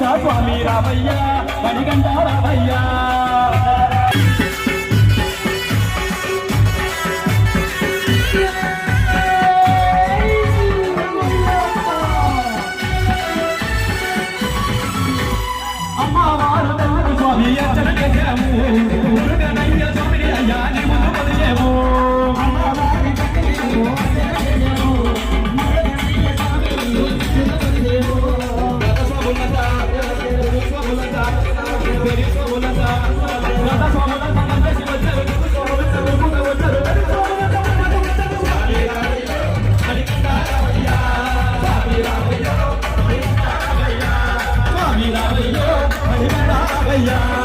స్వామి రావయ్యా మణిగంట రావయ్యా. yeah.